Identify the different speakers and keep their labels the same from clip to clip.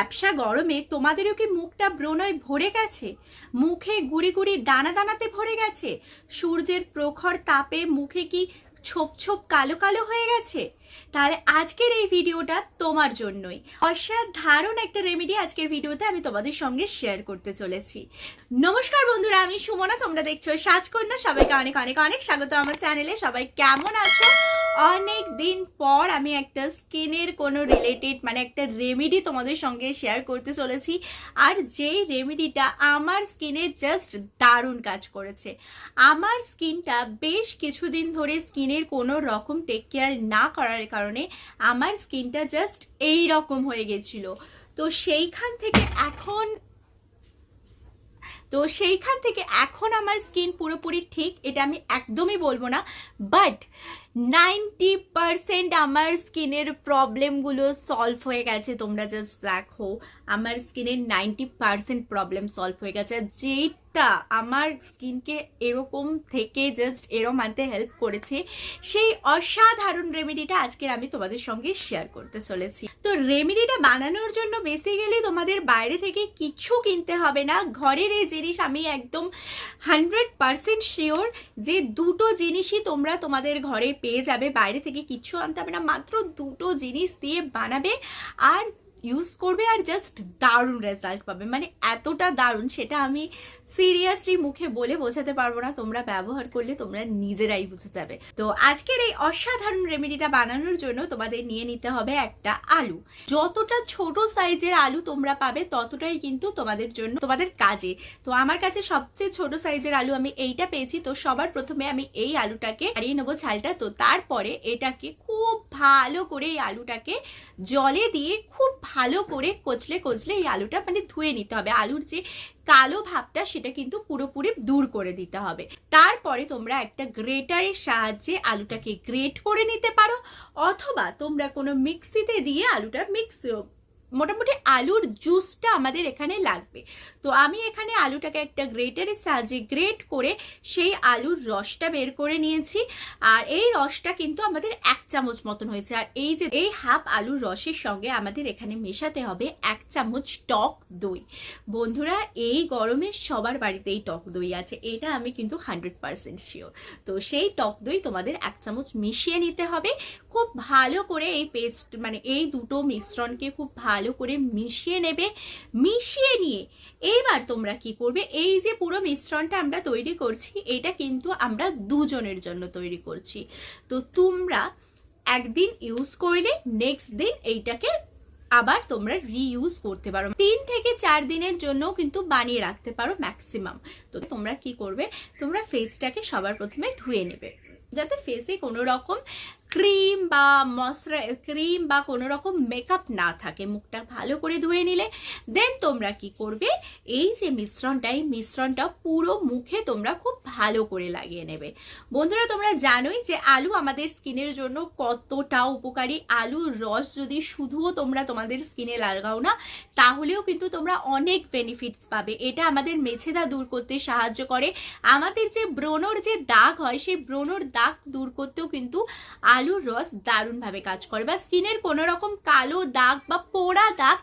Speaker 1: ভ্যাবসা গরমে তোমাদেরও কি মুখটা ব্রণয় ভরে গেছে? মুখে গুড়ি গুড়ি দানা দানাতে ভরে গেছে? সূর্যের প্রখর তাপে মুখে কি ছোপ ছোপ কালো কালো হয়ে গেছে? তাহলে আজকের এই ভিডিওটা তোমার জন্যই। অসাধারণ একটা রেমেডি আজকের ভিডিওতে আমি তোমাদের সঙ্গে শেয়ার করতে চলেছি। নমস্কার বন্ধুরা, আমি সুমনা, তোমরা দেখছ সাজকন্যা। সবাইকে অনেক অনেক অনেক স্বাগত আমার চ্যানেলে সবাই কেমন আছো? অনেক দিন পর আমি একটা স্কিনের কোনো রিলেটেড মানে একটা রেমেডি তোমাদের সঙ্গে শেয়ার করতে চলেছি। আর যেই রেমেডিটা আমার স্কিনে জাস্ট দারুণ কাজ করেছে। আমার স্কিনটা বেশ কিছুদিন ধরে স্কিনের কোনো রকম টেক কেয়ার না করার কারণে আমার স্কিনটা জাস্ট এই রকম হয়ে গেছিল। তো সেইখান থেকে এখন, তো সেইখান থেকে এখন আমার স্কিন পুরোপুরি ঠিক, এটা আমি একদমই বলব না। বাট নাইনটি পারসেন্ট আমার স্কিনের প্রবলেমগুলো সলভ হয়ে গেছে, তোমরা জাস্ট দেখো। আমার স্কিনের নাইনটি পারসেন্ট প্রবলেম সলভ হয়ে গেছে। যেটা আমার স্কিনকে এরকম থেকে জাস্ট এরম আনতে হেল্প করেছে, সেই অসাধারণ রেমেডিটা আজকে আমি তোমাদের সঙ্গে শেয়ার করতে চলেছি। তো রেমেডিটা বানানোর জন্য বেসিক্যালি তোমাদের বাইরে থেকে কিছু কিনতে হবে না। ঘরের এই জিনিস আমি একদম হান্ড্রেড পারসেন্ট শিওর যে দুটো জিনিসই তোমরা তোমাদের ঘরে পেয়ে যাবে। বাইরে থেকে কিছু আনতে হবে না মাত্র দুটো জিনিস দিয়ে বানাবে। আর ইউজ করবে আর জাস্ট দারুণ রেজাল্ট পাবে। মানে এতটা দারুণ সেটা আমি সিরিয়াসলি মুখে বলে বোঝাতে পারব না। তোমরা ব্যবহার করলে তোমরা নিজেরাই বুঝে যাবে। তো আজকের এই অসাধারণ রেমেডিটা বানানোর জন্য তোমাদের নিয়ে নিতে হবে একটা আলু। যতটা ছোট সাইজের আলু তোমরা পাবে, ততটাই কিন্তু তোমাদের জন্য, তোমাদের কাজে। তো আমার কাছে সবচেয়ে ছোট সাইজের আলু আমি এইটা পেয়েছি। তো সবার প্রথমে আমি এই আলুটাকে হারিয়ে নেব ছালটা তো তারপরে এটাকে খুব ভালো করে এই আলুটাকে জলে দিয়ে খুব ভালো করে কচলে কচলে এই আলুটা মানে ধুয়ে নিতে হবে। আলুর যে কালো ভাবটা সেটা কিন্তু পুরোপুরি দূর করে দিতে হবে। তারপরে তোমরা একটা গ্রেটারের সাহায্যে আলুটাকে গ্রেট করে নিতে পারো, অথবা তোমরা কোনো মিক্সিতে দিয়ে আলুটা মিক্স মোটামুটি আলুর জুসটা আমাদের এখানে লাগবে। তো আমি এখানে আলুটাকে একটা গ্রেটারের সাহায্যে গ্রেট করে সেই আলুর রসটা বের করে নিয়েছি। আর এই রসটা কিন্তু আমাদের এক চামচ মতন হয়েছে। আর এই যে, এই হাফ আলুর রসের সঙ্গে আমাদের এখানে মেশাতে হবে এক চামচ টক দই। বন্ধুরা, এই গরমে সবার বাড়িতেই টক দই আছে। এটা আমি কিন্তু হান্ড্রেড পারসেন্ট শিওর তো সেই টক দই তোমাদের এক চামচ মিশিয়ে নিতে হবে। খুব ভালো করে এই পেস্ট মানে এই দুটো মিশ্রণকে খুব ভালো করে মিশিয়ে নেবে, মিশিয়ে নিয়ে এইবার তোমরা কি করবে? এই যে পুরো মিশ্রণটা আমরা তৈরি করছি, এটা কিন্তু আমরা দুজনের জন্য তৈরি করছি। তো তোমরা একদিন ইউজ করলে নেক্সট দিন এইটাকে আবার তোমরা রিইউজ করতে পারো। তিন থেকে চার দিনের জন্য কিন্তু বানিয়ে রাখতে পারো ম্যাক্সিমাম তো তোমরা কি করবে? তোমরা ফেসটাকে সবার প্রথমে ধুয়ে নেবে। যাতে ফেসে কোনো রকম ক্রিম বা মশরা ক্রিম বা কোনো রকম মেকআপ না থাকে। মুখটা ভালো করে ধুয়ে নিলে দেন তোমরা কি করবে? এই যে মিশ্রণটা, এই মিশ্রণটা পুরো মুখে তোমরা খুব ভালো করে লাগিয়ে নেবে। বন্ধুরা, তোমরা জানোই যে আলু আমাদের স্কিনের জন্য কতটা উপকারী। আলুর রস যদি শুধুও তোমরা তোমাদের স্কিনে লাগাও না, তাহলেও কিন্তু তোমরা অনেক বেনিফিটস পাবে। এটা আমাদের মেছেদা দূর করতে সাহায্য করে। আমাদের যে ব্রণর যে দাগ হয়, সেই ব্রণর দাগ দূর করতেও কিন্তু আলুর রস দারুণভাবে কাজ করে। বা স্কিনের কোনো রকম কালো দাগ বা পোড়া দাগ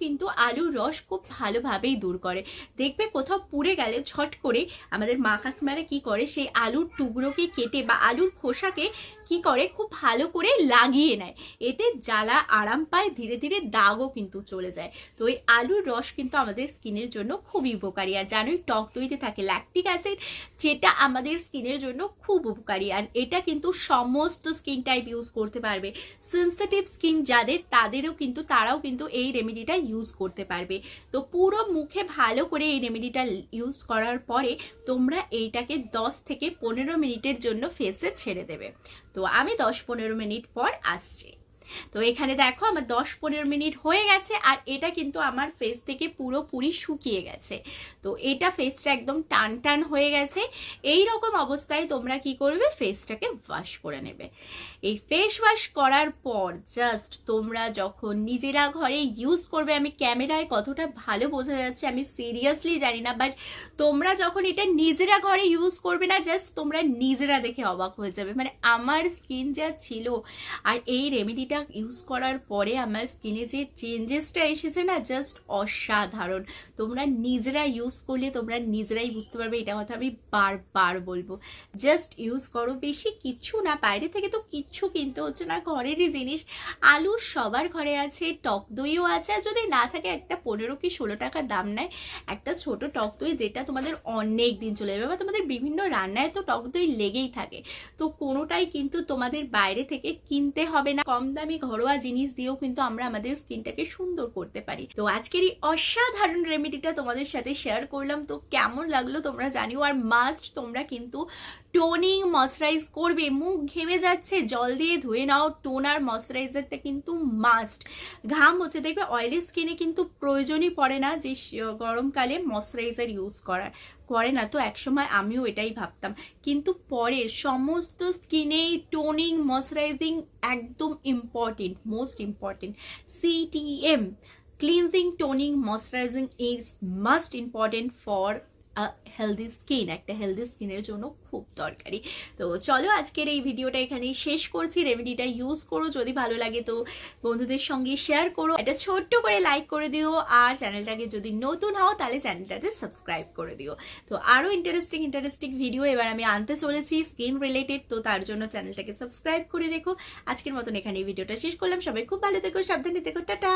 Speaker 1: কিন্তু আলুর রস খুব ভালোভাবেই দূর করে। দেখবে কোথাও পুড়ে গেলে ছট করে আমাদের মা কাকিমারা কী করে, সেই আলুর টুকরোকে কেটে বা আলুর খোসাকে কি করে? খুব ভালো করে লাগিয়ে নেয়। এতে জ্বালা, আরাম পায়, ধীরে ধীরে দাগও কিন্তু চলে যায়। তো এই আলুর রস কিন্তু আমাদের স্কিনের জন্য খুবই উপকারী। আর জানোই, টক দইতে থাকে ল্যাকটিক অ্যাসিড যেটা আমাদের স্কিনের জন্য খুব উপকারী। আর এটা কিন্তু সমস্ত স্কিন টাইপ ইউজ করতে পারবে। সেন্সিটিভ স্কিন যাদের, তাদেরও কিন্তু, তারাও কিন্তু এই রেমেডিটা ইউজ করতে পারবে। তো পুরো মুখে ভালো করে এই রেমেডিটা ইউজ করার পরে তোমরা এইটাকে দশ থেকে পনেরো মিনিটের জন্য ফেসে ছেড়ে দেবে। তো আমি দশ পনেরো মিনিট পর আসছি। তো এখানে দেখো আমার দশ পনেরো মিনিট হয়ে গেছে আর এটা কিন্তু আমার ফেস থেকে পুরোপুরি শুকিয়ে গেছে। তো এটা ফেসটা একদম টান টান হয়ে গেছে। এই রকম অবস্থায় তোমরা কি করবে? ফেসটাকে ওয়াশ করে নেবে। এই ফেস ওয়াশ করার পর জাস্ট তোমরা যখন নিজেরা ঘরে ইউজ করবে, আমি ক্যামেরায় কতটা ভালো বোঝা যাচ্ছে, আমি সিরিয়াসলি জানি না বাট তোমরা যখন এটা নিজেরা ঘরে ইউজ করবে না জাস্ট তোমরা নিজেরা দেখে অবাক হয়ে যাবে। মানে আমার স্কিন যা ছিল আর এই রেমেডিটা রেমেডিটা ইউজ করার পরে আমার স্কিনে যে চেঞ্জেসটা এসেছে না জাস্ট অসাধারণ। তোমরা নিজেরা ইউজ করলে তোমরা নিজেরাই বুঝতে পারবে, এটা কথা আমি বারবার বলব। জাস্ট ইউজ করো, বেশি কিচ্ছু না, বাইরে থেকে তো কিচ্ছু কিনতে হচ্ছে না, ঘরেরই জিনিস। আলু সবার ঘরে আছে, টক দইও আছে, আর যদি না থাকে একটা পনেরো কি ষোলো টাকা দাম নেয় একটা ছোট টক দই, যেটা তোমাদের অনেক দিন চলে যাবে। বা তোমাদের বিভিন্ন রান্নায় তো টক দই লেগেই থাকে। তো কোনোটাই কিন্তু তোমাদের বাইরে থেকে কিনতে হবে না। কম দামি ঘরোয়া জিনিস দিয়েও কিন্তু আমরা আমাদের স্কিনটাকে সুন্দর করতে পারি। তো আজকের এই অসাধারণ রেমেডিটা তোমাদের সাথে শেয়ার করলাম। তো কেমন লাগল তোমরা জানিও। আর মাস্ট তোমরা কিন্তু টোনিং ময়শ্চারাইজ করবে। মুখ ঘেমে যাচ্ছে, জল দিয়ে ধুয়ে নাও। টোনার ময়শ্চারাইজারটা কিন্তু মাস্ট ঘাম হচ্ছে, দেখবে অয়েলি স্কিনে কিন্তু প্রয়োজনই পড়ে না যে গরমকালে ময়শ্চারাইজার ইউজ করার। করে না, তো একসময় আমিও এটাই ভাবতাম। কিন্তু পরে সমস্ত স্কিনেই টোনিং ময়শ্চারাইজিং একদম important most important CTM cleansing toning moisturising is must important for healthy skin একটা হেলদি স্কিনের জন্য খুব দরকারি। তো চলো আজকের এই ভিডিওটা এখানেই শেষ করছি। রেমেডিটা ইউজ করো, যদি ভালো লাগে তো বন্ধুদের সঙ্গে শেয়ার করো। এটা ছোট্ট করে লাইক করে দিও, আর চ্যানেলটাকে যদি নতুন হও, তাহলে চ্যানেলটাতে সাবস্ক্রাইব করে দিও। তো আরও ইন্টারেস্টিং ইন্টারেস্টিং ভিডিও এবার আমি আনতে চলেছি স্কিন রিলেটেড তো তার জন্য চ্যানেলটাকে সাবস্ক্রাইব করে রেখো। আজকের মতন এখানে এই ভিডিওটা শেষ করলাম। সবাই খুব ভালো থেকো, সাবধানে থেকো, টাটা!